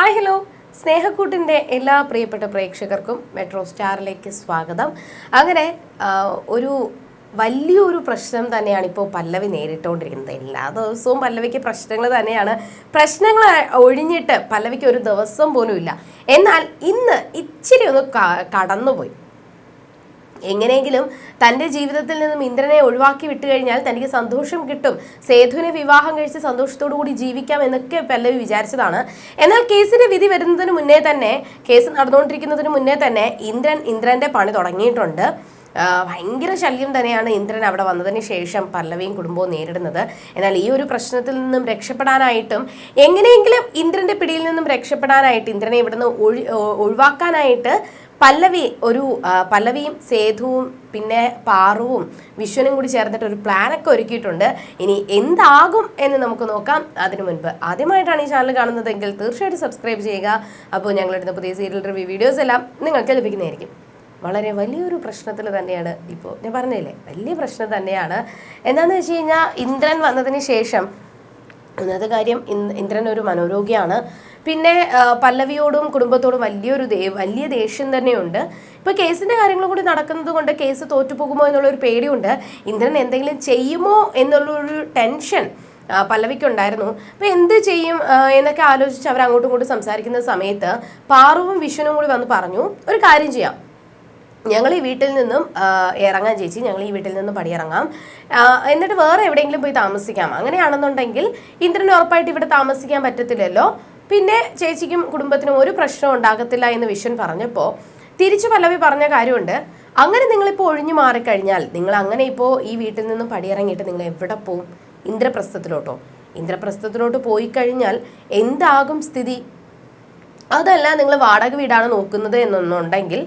Hi hello. സ്നേഹക്കൂട്ടിന്റെ എല്ലാ പ്രിയപ്പെട്ട പ്രേക്ഷകർക്കും മെട്രോ സ്റ്റാറിലേക്ക് സ്വാഗതം. അങ്ങനെ ഒരു വലിയൊരു പ്രശ്നം തന്നെയാണ് ഇപ്പോൾ പല്ലവി നേരിട്ടുകൊണ്ടിരിക്കുന്നത് എല്ലാ ദിവസവും പല്ലവിക്ക് പ്രശ്നങ്ങൾ തന്നെയാണ്. പ്രശ്നങ്ങൾ ഒഴിഞ്ഞിട്ട് പല്ലവിക്ക് ഒരു ദിവസം പോലും ഇല്ല എന്നാൽ ഇന്ന് ഇച്ചിരി ഒന്ന് കടന്നുപോയി. എങ്ങനെയെങ്കിലും തന്റെ ജീവിതത്തിൽ നിന്നും ഇന്ദ്രനെ ഒഴിവാക്കി വിട്ടു കഴിഞ്ഞാൽ തനിക്ക് സന്തോഷം കിട്ടും. സേതുവിനെ വിവാഹം കഴിച്ച് സന്തോഷത്തോടു കൂടി ജീവിക്കാം എന്നൊക്കെ പല്ലവി വിചാരിച്ചതാണ്. എന്നാൽ കേസിന്റെ വിധി വരുന്നതിന് മുന്നേ തന്നെ കേസ് നടന്നുകൊണ്ടിരിക്കുന്നതിന് മുന്നേ തന്നെ ഇന്ദ്രൻ ഇന്ദ്രന്റെ പണി തുടങ്ങിയിട്ടുണ്ട്. ഭയങ്കര ശല്യം തന്നെയാണ് ഇന്ദ്രൻ അവിടെ വന്നതിന് ശേഷം പല്ലവിയും കുടുംബവും നേരിടുന്നത്. എന്നാൽ ഈ ഒരു പ്രശ്നത്തിൽ നിന്നും രക്ഷപ്പെടാനായിട്ടും എങ്ങനെയെങ്കിലും ഇന്ദ്രന്റെ പിടിയിൽ നിന്നും രക്ഷപ്പെടാനായിട്ട് ഇന്ദ്രനെ ഇവിടുന്ന് ഒഴി ഒഴിവാക്കാനായിട്ട് പല്ലവി ഒരു പല്ലവിയും സേതുവും പിന്നെ പാറുവും വിശ്വനും കൂടി ചേർന്നിട്ട് ഒരു പ്ലാനൊക്കെ ഒരുക്കിയിട്ടുണ്ട്. ഇനി എന്താകും എന്ന് നമുക്ക് നോക്കാം അതിനു മുൻപ്. ആദ്യമായിട്ടാണ് ഈ ചാനൽ കാണുന്നതെങ്കിൽ തീർച്ചയായിട്ടും സബ്സ്ക്രൈബ് ചെയ്യുക. അപ്പോൾ ഞങ്ങളിടുന്ന പുതിയ സീരിയൽ റിവ്യൂ വീഡിയോസ് എല്ലാം നിങ്ങൾക്ക് ലഭിക്കുന്നതായിരിക്കും. വളരെ വലിയൊരു പ്രശ്നത്തിൽ തന്നെയാണ് ഇപ്പോൾ ഞാൻ പറഞ്ഞില്ലേ വലിയ പ്രശ്നം തന്നെയാണ്. എന്താണെന്ന് വെച്ച് കഴിഞ്ഞാൽ ഇന്ദ്രൻ വന്നതിന് ശേഷം ഒന്നാമത്തെ കാര്യം ഇന്ദ്രൻ ഒരു മനോരോഗിയാണ്. പിന്നെ പല്ലവിയോടും കുടുംബത്തോടും വലിയൊരു വലിയ ദേഷ്യം തന്നെയുണ്ട്. ഇപ്പോൾ കേസിന്റെ കാര്യങ്ങളും കൂടി നടക്കുന്നത് കൊണ്ട് കേസ് തോറ്റുപോകുമോ എന്നുള്ളൊരു പേടിയുണ്ട്. ഇന്ദ്രൻ എന്തെങ്കിലും ചെയ്യുമോ എന്നുള്ളൊരു ടെൻഷൻ പല്ലവിക്കുണ്ടായിരുന്നു. അപ്പോൾ എന്ത് ചെയ്യും എന്നൊക്കെ ആലോചിച്ച് അവർ അങ്ങോട്ടും ഇങ്ങോട്ടും സംസാരിക്കുന്ന സമയത്ത് പാറുവും വിഷ്ണുവും കൂടി വന്ന് പറഞ്ഞു ഒരു കാര്യം ചെയ്യാം. ഞങ്ങൾ ഈ വീട്ടിൽ നിന്നും ഇറങ്ങാൻ ഇറങ്ങാം ചേച്ചി. ഞങ്ങൾ ഈ വീട്ടിൽ നിന്നും പടിയിറങ്ങാം. എന്നിട്ട് വേറെ എവിടെയെങ്കിലും പോയി താമസിക്കാം. അങ്ങനെയാണെന്നുണ്ടെങ്കിൽ ഇന്ദ്രന് ഉറപ്പായിട്ട് ഇവിടെ താമസിക്കാൻ പറ്റത്തില്ലല്ലോ. പിന്നെ ചേച്ചിക്കും കുടുംബത്തിനും ഒരു പ്രശ്നം ഉണ്ടാകത്തില്ല എന്ന് വിശ്വൻ പറഞ്ഞപ്പോൾ തിരിച്ചു പല്ലവി പറഞ്ഞ കാര്യമുണ്ട്. അങ്ങനെ നിങ്ങളിപ്പോൾ ഒഴിഞ്ഞു മാറിക്കഴിഞ്ഞാൽ നിങ്ങൾ അങ്ങനെ ഇപ്പോൾ ഈ വീട്ടിൽ നിന്നും പടിയിറങ്ങിയിട്ട് നിങ്ങൾ എവിടെ പോവും? ഇന്ദ്രപ്രസ്ഥത്തിലോട്ടോ. ഇന്ദ്രപ്രസ്ഥത്തിലോട്ട് പോയി കഴിഞ്ഞാൽ എന്താകും സ്ഥിതി? അതല്ല നിങ്ങൾ വാടക വീടാണ് നോക്കുന്നത് എന്നൊന്നുണ്ടെങ്കിൽ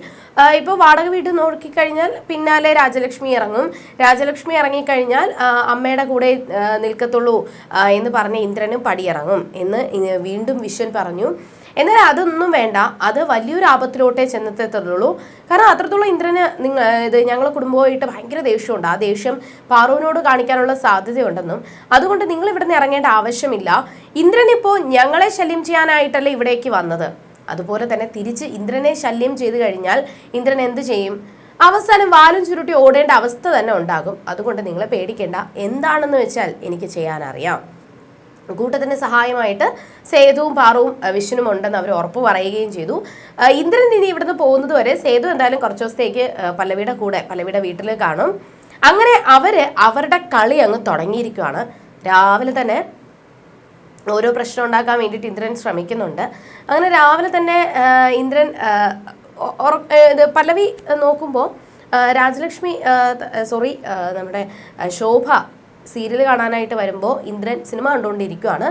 ഇപ്പോൾ വാടക വീട് നോക്കിക്കഴിഞ്ഞാൽ പിന്നാലെ രാജലക്ഷ്മി ഇറങ്ങും. രാജലക്ഷ്മി ഇറങ്ങിക്കഴിഞ്ഞാൽ അമ്മയുടെ കൂടെ നിൽക്കത്തുള്ളൂ എന്ന് പറഞ്ഞ ഇന്ദ്രനും പടിയിറങ്ങും എന്ന് വീണ്ടും വിശ്വൻ പറഞ്ഞു. എന്നാൽ അതൊന്നും വേണ്ട. അത് വലിയൊരു ആപത്തിലോട്ടേ ചെന്നെത്തത്തുള്ളൂ. കാരണം അത്രത്തോളം ഇന്ദ്രന് നിങ്ങൾ ഇത് ഞങ്ങൾ കുടുംബമായിട്ട് ഭയങ്കര ദേഷ്യമുണ്ട്. ആ ദേഷ്യം പാറുവിനോട് കാണിക്കാനുള്ള സാധ്യതയുണ്ടെന്നും. അതുകൊണ്ട് നിങ്ങൾ ഇവിടുന്ന് ഇറങ്ങേണ്ട ആവശ്യമില്ല. ഇന്ദ്രൻ ഇപ്പോൾ ഞങ്ങളെ ശല്യം ചെയ്യാനായിട്ടല്ല ഇവിടേക്ക് വന്നത്. അതുപോലെ തന്നെ തിരിച്ച് ഇന്ദ്രനെ ശല്യം ചെയ്തു കഴിഞ്ഞാൽ ഇന്ദ്രൻ എന്ത് ചെയ്യും? അവസാനം വാലും ചുരുട്ടി ഓടേണ്ട അവസ്ഥ തന്നെ ഉണ്ടാകും. അതുകൊണ്ട് നിങ്ങളെ പേടിക്കേണ്ട. എന്താണെന്ന് വെച്ചാൽ എനിക്ക് ചെയ്യാനറിയാം. കൂട്ടത്തിന് സഹായമായിട്ട് സേതുവും പാറുവും വിഷ്ണുവും ഉണ്ടെന്ന് അവർ ഉറപ്പ് പറയുകയും ചെയ്തു. ഇന്ദ്രൻ ഇനി ഇവിടുന്ന് പോകുന്നത് വരെ സേതു എന്തായാലും കുറച്ച് ദിവസത്തേക്ക് പല്ലവിയുടെ കൂടെ പല്ലവിയുടെ വീട്ടിൽ കാണും. അങ്ങനെ അവർ അവരുടെ കളി അങ്ങ് തുടങ്ങിയിരിക്കുകയാണ് രാവിലെ തന്നെ ഓരോ പ്രശ്നം ഉണ്ടാക്കാൻ വേണ്ടിയിട്ട് ഇന്ദ്രൻ ശ്രമിക്കുന്നുണ്ട്. അങ്ങനെ രാവിലെ തന്നെ ഇന്ദ്രൻ ഇത് പല്ലവി നോക്കുമ്പോൾ രാജലക്ഷ്മി സോറി നമ്മുടെ ശോഭ സീരിയൽ കാണാനായിട്ട് വരുമ്പോൾ ഇന്ദ്രൻ സിനിമ കണ്ടുകൊണ്ടിരിക്കുകയാണ്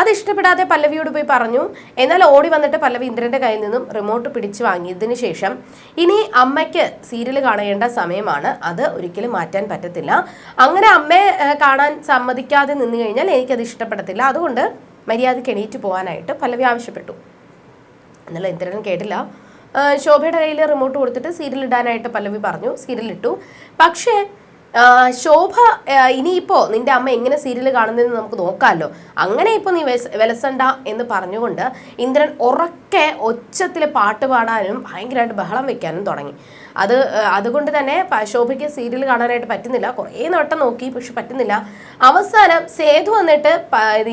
അത് ഇഷ്ടപ്പെടാതെ പല്ലവിയോട് പോയി പറഞ്ഞു. എന്നാൽ ഓടി വന്നിട്ട് പല്ലവി ഇന്ദ്രന്റെ കയ്യിൽ നിന്നും റിമോട്ട് പിടിച്ചു വാങ്ങിയതിന് ശേഷം ഇനി അമ്മയ്ക്ക് സീരിയൽ കാണേണ്ട സമയമാണ്. അത് ഒരിക്കലും മാറ്റാൻ പറ്റത്തില്ല. അങ്ങനെ അമ്മയെ കാണാൻ സമ്മതിക്കാതെ നിന്നു കഴിഞ്ഞാൽ എനിക്കത് ഇഷ്ടപ്പെടത്തില്ല. അതുകൊണ്ട് മര്യാദയ്ക്ക് എണീറ്റ് പോകാനായിട്ട് പല്ലവി ആവശ്യപ്പെട്ടു. എന്നുള്ള ഇന്ദ്രൻ കേട്ടില്ല. ശോഭയുടെ കയ്യിൽ റിമോട്ട് കൊടുത്തിട്ട് സീരിയൽ ഇടാനായിട്ട് പല്ലവി പറഞ്ഞു. സീരിയൽ ഇട്ടു. പക്ഷേ ശോഭ ഇനിയിപ്പോ നിന്റെ അമ്മ എങ്ങനെ സീരിയൽ കാണുന്നതെന്ന് നമുക്ക് നോക്കാമല്ലോ അങ്ങനെ ഇപ്പോൾ നീ വിലസണ്ട എന്ന് പറഞ്ഞുകൊണ്ട് ഇന്ദ്രൻ ഉറക്കെ ഒച്ചത്തിൽ പാട്ട് പാടാനും ഭയങ്കരമായിട്ട് ബഹളം വെക്കാനും തുടങ്ങി. അത് അതുകൊണ്ട് തന്നെ ശോഭയ്ക്ക് സീരിയൽ കാണാനായിട്ട് പറ്റുന്നില്ല. കുറേ നോട്ടം നോക്കി പക്ഷെ പറ്റുന്നില്ല. അവസാനം സേതു വന്നിട്ട്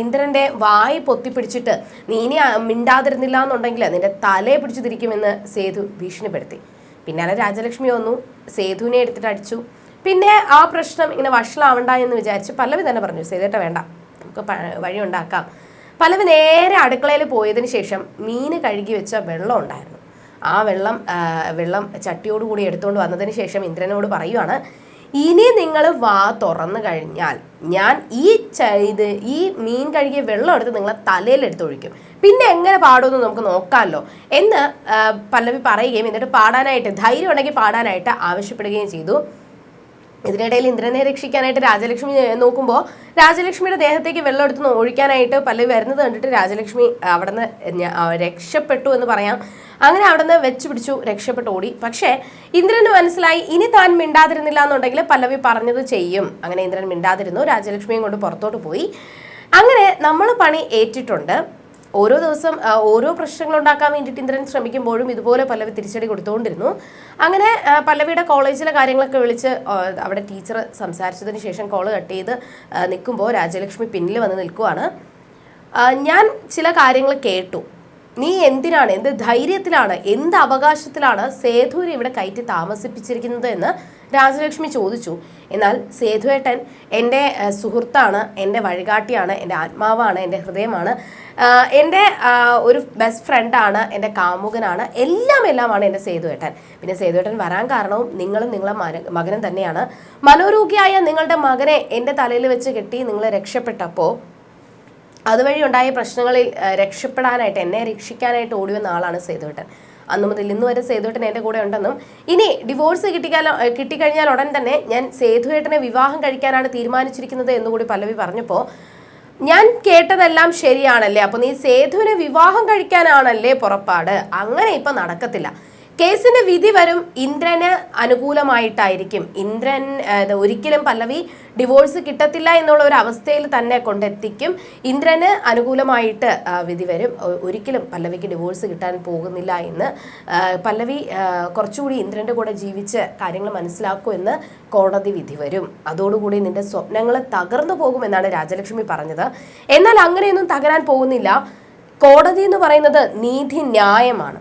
ഇന്ദ്രന്റെ വായി പൊത്തിപ്പിടിച്ചിട്ട് നീ ഇനി മിണ്ടാതിരുന്നില്ല എന്നുണ്ടെങ്കിൽ നിന്റെ തലയെ പിടിച്ചു തിരിക്കുമെന്ന് സേതു ഭീഷണിപ്പെടുത്തി. പിന്നാലെ രാജലക്ഷ്മി വന്നു. സേതുവിനെ എടുത്തിട്ട് അടിച്ചു. പിന്നെ ആ പ്രശ്നം ഇങ്ങനെ വഷളാവണ്ട എന്ന് വിചാരിച്ച് പല്ലവി തന്നെ പറഞ്ഞു ചെയ്തിട്ട് വേണ്ട. നമുക്ക് വഴി ഉണ്ടാക്കാം. പല്ലവി നേരെ അടുക്കളയിൽ പോയതിന് ശേഷം മീന് കഴുകി വെച്ച വെള്ളം ഉണ്ടായിരുന്നു. ആ വെള്ളം വെള്ളം ചട്ടിയോടുകൂടി എടുത്തുകൊണ്ട് വന്നതിന് ശേഷം ഇന്ദ്രനോട് പറയുവാണ് ഇനി നിങ്ങൾ വാ തുറന്നു കഴിഞ്ഞാൽ ഞാൻ ഈ ഇത് ഈ മീൻ കഴുകിയ വെള്ളം എടുത്ത് നിങ്ങളെ തലയിൽ എടുത്തൊഴിക്കും പിന്നെ എങ്ങനെ പാടുമെന്ന് നമുക്ക് നോക്കാമല്ലോ എന്ന് പല്ലവി പറയുകയും എന്നിട്ട് പാടാനായിട്ട് ധൈര്യം ഉണ്ടെങ്കിൽ പാടാനായിട്ട് ആവശ്യപ്പെടുകയും ചെയ്തു. ഇതിനിടയിൽ ഇന്ദ്രനെ രക്ഷിക്കാനായിട്ട് രാജലക്ഷ്മി നോക്കുമ്പോൾ രാജലക്ഷ്മിയുടെ ദേഹത്തേക്ക് വെള്ളം എടുത്ത് ഒഴിക്കാനായിട്ട് പല്ലവി വരുന്നത് കണ്ടിട്ട് രാജലക്ഷ്മി അവിടുന്ന് രക്ഷപ്പെട്ടു എന്ന് പറയാം. അങ്ങനെ അവിടുന്ന് വെച്ച് പിടിച്ചു രക്ഷപ്പെട്ടു ഓടി. പക്ഷേ ഇന്ദ്രന് മനസ്സിലായി ഇനി താൻ മിണ്ടാതിരുന്നില്ല എന്നുണ്ടെങ്കിൽ പല്ലവി പറഞ്ഞത് ചെയ്യും. അങ്ങനെ ഇന്ദ്രൻ മിണ്ടാതിരുന്നു രാജലക്ഷ്മിയും കൊണ്ട് പുറത്തോട്ട് പോയി. അങ്ങനെ നമ്മൾ പണി ഏറ്റിട്ടുണ്ട്. ഓരോ ദിവസം ഓരോ പ്രശ്നങ്ങൾ ഉണ്ടാക്കാൻ വേണ്ടിയിട്ട് ഇന്ദ്രൻ ശ്രമിക്കുമ്പോഴും ഇതുപോലെ പല്ലവി തിരിച്ചടി കൊടുത്തുകൊണ്ടിരുന്നു. അങ്ങനെ പല്ലവിയുടെ കോളേജിലെ കാര്യങ്ങളൊക്കെ വിളിച്ച് അവിടെ ടീച്ചർ സംസാരിച്ചതിന് ശേഷം കോൾ കട്ട് ചെയ്ത് നിൽക്കുമ്പോൾ രാജലക്ഷ്മി പിന്നിൽ വന്ന് നിൽക്കുവാണ്. ഞാൻ ചില കാര്യങ്ങൾ കേട്ടു. നീ എന്തിനാണ് എന്ത് ധൈര്യത്തിലാണ് എന്ത് അവകാശത്തിലാണ് സേതുവിനെ ഇവിടെ കയറ്റി താമസിപ്പിച്ചിരിക്കുന്നത് എന്ന് രാജലക്ഷ്മി ചോദിച്ചു എന്നാൽ സേതുവേട്ടൻ എന്റെ സുഹൃത്താണ് എന്റെ വഴികാട്ടിയാണ് എന്റെ ആത്മാവാണ് എന്റെ ഹൃദയമാണ് എന്റെ ഒരു ബെസ്റ്റ് ഫ്രണ്ടാണ് എന്റെ കാമുകനാണ് എല്ലാം എല്ലാമാണ് എന്റെ സേതുവേട്ടൻ. പിന്നെ സേതുവേട്ടൻ വരാൻ കാരണവും നിങ്ങളും നിങ്ങളെ മകനും തന്നെയാണ്. മനോരോഗിയായ നിങ്ങളുടെ മകനെ എന്റെ തലയിൽ വെച്ച് കെട്ടി നിങ്ങൾ രക്ഷപ്പെട്ടപ്പോൾ അതുവഴി ഉണ്ടായ പ്രശ്നങ്ങളിൽ രക്ഷപ്പെടാനായിട്ട് എന്നെ രക്ഷിക്കാനായിട്ട് ഓടി വന്ന ആളാണ് സേതുവേട്ടൻ. അന്ന് മുതൽ ഇന്ന് വരെ സേതുവേട്ടൻ എന്റെ കൂടെ ഉണ്ടെന്നും ഇനി ഡിവോഴ്സ് കിട്ടിക്കാലോ കിട്ടിക്കഴിഞ്ഞാൽ ഉടൻ തന്നെ ഞാൻ സേതുവേട്ടനെ വിവാഹം കഴിക്കാനാണ് തീരുമാനിച്ചിരിക്കുന്നത് എന്നുകൂടി പല്ലവി പറഞ്ഞപ്പോൾ ഞാൻ കേട്ടതെല്ലാം ശരിയാണല്ലേ? അപ്പോൾ നീ സേതുവിനെ വിവാഹം കഴിക്കാനാണല്ലേ പുറപ്പാട്? അങ്ങനെ ഇപ്പം നടക്കത്തില്ല. കേസിന്റെ വിധി വരും ഇന്ദ്രന് അനുകൂലമായിട്ടായിരിക്കും. ഇന്ദ്രൻ ഒരിക്കലും പല്ലവി ഡിവോഴ്സ് കിട്ടത്തില്ല എന്നുള്ള ഒരു അവസ്ഥയിൽ തന്നെ കൊണ്ടെത്തിക്കും. ഇന്ദ്രന് അനുകൂലമായിട്ട് വിധി വരും. ഒരിക്കലും പല്ലവിക്ക് ഡിവോഴ്സ് കിട്ടാൻ പോകുന്നില്ല എന്ന് പല്ലവി കുറച്ചുകൂടി ഇന്ദ്രന്റെ കൂടെ ജീവിച്ച് കാര്യങ്ങൾ മനസ്സിലാക്കൂ എന്ന് കോടതി വിധി വരും. അതോടുകൂടി നിന്റെ സ്വപ്നങ്ങൾ തകർന്നു പോകുമെന്നാണ് രാജലക്ഷ്മി പറഞ്ഞത്. എന്നാൽ അങ്ങനെയൊന്നും തകരാൻ പോകുന്നില്ല. കോടതി എന്ന് പറയുന്നത് നീതി ന്യായമാണ്.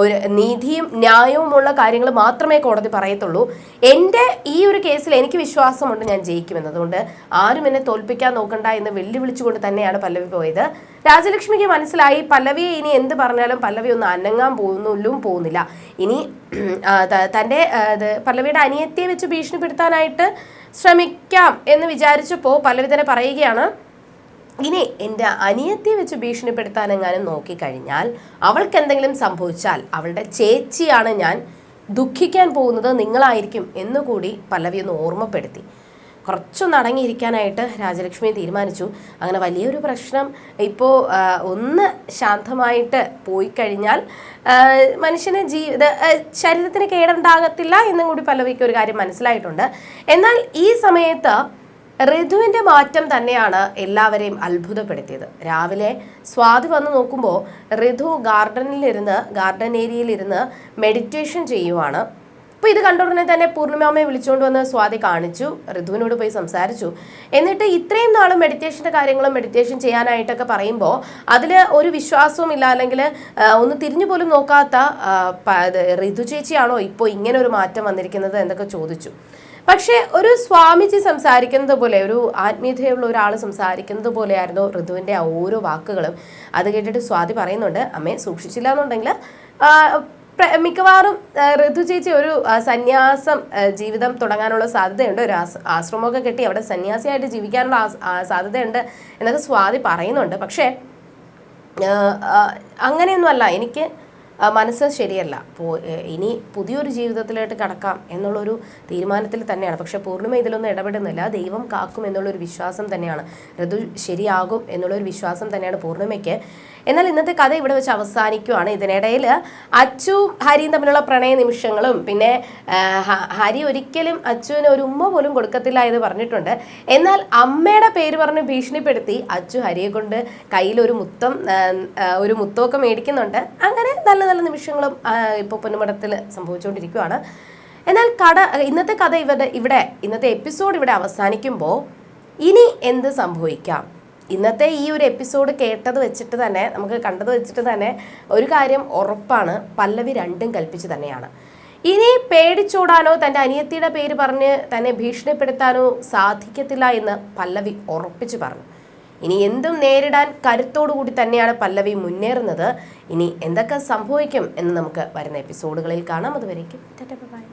ഒരു നീതിയും ന്യായവുമുള്ള കാര്യങ്ങൾ മാത്രമേ കോടതി പറയത്തുള്ളൂ. എന്റെ ഈ ഒരു കേസിൽ എനിക്ക് വിശ്വാസമുണ്ട് ഞാൻ ജയിക്കുമെന്ന്. അതുകൊണ്ട് ആരും എന്നെ തോൽപ്പിക്കാൻ നോക്കണ്ട എന്ന് വെല്ലുവിളിച്ചുകൊണ്ട് തന്നെയാണ് പല്ലവി പോയത്. രാജലക്ഷ്മിക്ക് മനസ്സിലായി പല്ലവിയെ ഇനി എന്ത് പറഞ്ഞാലും പല്ലവി ഒന്ന് അനങ്ങാൻ പോകുന്നില്ലും പോകുന്നില്ല. ഇനി തന്റെ പല്ലവിയുടെ അനിയത്തിയെ വെച്ച് ഭീഷണിപ്പെടുത്താനായിട്ട് ശ്രമിക്കാം എന്ന് വിചാരിച്ചപ്പോൾ പല്ലവി തന്നെ പറയുകയാണ് ഇനി എന്റെ അനിയത്തെ വെച്ച് ഭീഷണിപ്പെടുത്താനെങ്ങാനും നോക്കിക്കഴിഞ്ഞാൽ അവൾക്ക് എന്തെങ്കിലും സംഭവിച്ചാൽ അവളുടെ ചേച്ചിയാണ് ഞാൻ ദുഃഖിക്കാൻ പോകുന്നത് നിങ്ങളായിരിക്കും എന്നുകൂടി പല്ലവി ഒന്ന് ഓർമ്മപ്പെടുത്തി. കുറച്ചൊന്ന് അടങ്ങിയിരിക്കാനായിട്ട് രാജലക്ഷ്മി തീരുമാനിച്ചു. അങ്ങനെ വലിയൊരു പ്രശ്നം ഇപ്പോൾ ഒന്ന് ശാന്തമായിട്ട് പോയി കഴിഞ്ഞാൽ മനുഷ്യന് ജീവിത ശരീരത്തിന് കേടുണ്ടാകത്തില്ല എന്നും കൂടി പല്ലവിക്ക് ഒരു കാര്യം മനസ്സിലായിട്ടുണ്ട്. എന്നാൽ ഈ സമയത്ത് ഋതുവിന്റെ മാറ്റം തന്നെയാണ് എല്ലാവരെയും അത്ഭുതപ്പെടുത്തിയത്. രാവിലെ സ്വാതി വന്ന് നോക്കുമ്പോൾ ഋതു ഗാർഡനിലിരുന്ന് ഗാർഡൻ ഏരിയയിലിരുന്ന് മെഡിറ്റേഷൻ ചെയ്യുവാണ്. അപ്പോൾ ഇത് കണ്ട ഉടനെ തന്നെ പൂർണിമാമയെ വിളിച്ചുകൊണ്ട് വന്ന് സ്വാതി കാണിച്ചു ഋതുവിനോട് പോയി സംസാരിച്ചു. എന്നിട്ട് ഇത്രയും നാളും മെഡിറ്റേഷന്റെ കാര്യങ്ങളും മെഡിറ്റേഷൻ ചെയ്യാനായിട്ടൊക്കെ പറയുമ്പോൾ അതിൽ ഒരു വിശ്വാസവും ഇല്ല അല്ലെങ്കിൽ ഒന്ന് തിരിഞ്ഞു പോലും നോക്കാത്ത ഋതു ചേച്ചിയാണോ ഇപ്പോൾ ഇങ്ങനെ ഒരു മാറ്റം വന്നിരിക്കുന്നത് എന്നൊക്കെ ചോദിച്ചു. പക്ഷേ ഒരു സ്വാമിജി സംസാരിക്കുന്നത് പോലെ ഒരു ആത്മീയതയുള്ള ഒരാൾ സംസാരിക്കുന്നത് പോലെയായിരുന്നു ഋതുവിന്റെ ആ ഓരോ വാക്കുകളും. അത് കേട്ടിട്ട് സ്വാതി പറയുന്നുണ്ട് അമ്മയെ സൂക്ഷിച്ചില്ല എന്നുണ്ടെങ്കിൽ മിക്കവാറും ഋതു ചേച്ചി ഒരു സന്യാസം ജീവിതം തുടങ്ങാനുള്ള സാധ്യതയുണ്ട്. ഒരു ആശ്രമമൊക്കെ കെട്ടി അവിടെ സന്യാസിയായിട്ട് ജീവിക്കാനുള്ള സാധ്യതയുണ്ട് എന്നൊക്കെ സ്വാതി പറയുന്നുണ്ട്. പക്ഷേ അങ്ങനെയൊന്നുമല്ല. എനിക്ക് മനസ്സ് ശരിയല്ല. ഇനി പുതിയൊരു ജീവിതത്തിലോട്ട് കടക്കാം എന്നുള്ളൊരു തീരുമാനത്തിൽ തന്നെയാണ്. പക്ഷെ പൂർണിമ ഇതിലൊന്നും ഇടപെടുന്നില്ല. ദൈവം കാക്കും എന്നുള്ളൊരു വിശ്വാസം തന്നെയാണ്. ഋതു ശരിയാകും എന്നുള്ളൊരു വിശ്വാസം തന്നെയാണ് പൂർണിമയ്ക്ക്. എന്നാൽ ഇന്നത്തെ കഥ ഇവിടെ വെച്ച് അവസാനിക്കുവാണ്. ഇതിനിടയിൽ അച്ചു ഹരിയും തമ്മിലുള്ള പ്രണയ നിമിഷങ്ങളും പിന്നെ ഹരി ഒരിക്കലും അച്ചുവിന് ഒരു ഉമ്മ പോലും കൊടുക്കത്തില്ല എന്ന് പറഞ്ഞിട്ടുണ്ട്. എന്നാൽ അമ്മയുടെ പേര് പറഞ്ഞ് ഭീഷണിപ്പെടുത്തി അച്ചു ഹരിയെ കൊണ്ട് കയ്യിൽ ഒരു മുത്തം ഒരു മുത്തമൊക്കെ മേടിക്കുന്നുണ്ട്. അങ്ങനെ നല്ല നല്ല നല്ല നിമിഷങ്ങളും ഇപ്പോൾ പൊന്നുമടത്തിൽ സംഭവിച്ചുകൊണ്ടിരിക്കുകയാണ് എന്നാൽ കട ഇന്നത്തെ കഥ ഇവിടെ ഇവിടെ ഇന്നത്തെ എപ്പിസോഡ് ഇവിടെ അവസാനിക്കുമ്പോൾ ഇനി എന്ത് സംഭവിക്കാം? ഇന്നത്തെ ഈ ഒരു എപ്പിസോഡ് കേട്ടത് വെച്ചിട്ട് തന്നെ നമുക്ക് കണ്ടത് വെച്ചിട്ട് തന്നെ ഒരു കാര്യം ഉറപ്പാണ് പല്ലവി രണ്ടും കൽപ്പിച്ചു തന്നെയാണ്. ഇനി പേടിച്ചോടാനോ തന്റെ അനിയത്തിയുടെ പേര് പറഞ്ഞ് തന്നെ ഭീഷണിപ്പെടുത്താനോ സാധിക്കത്തില്ല എന്ന് പല്ലവി ഉറപ്പിച്ചു പറഞ്ഞു. ഇനി എന്തും നേരിടാൻ കരുത്തോടു കൂടി തന്നെയാണ് പല്ലവി മുന്നേറുന്നത്. ഇനി എന്തൊക്കെ സംഭവിക്കും എന്ന് നമുക്ക് വരുന്ന എപ്പിസോഡുകളിൽ കാണാം. അതുവരേക്കും ബൈ.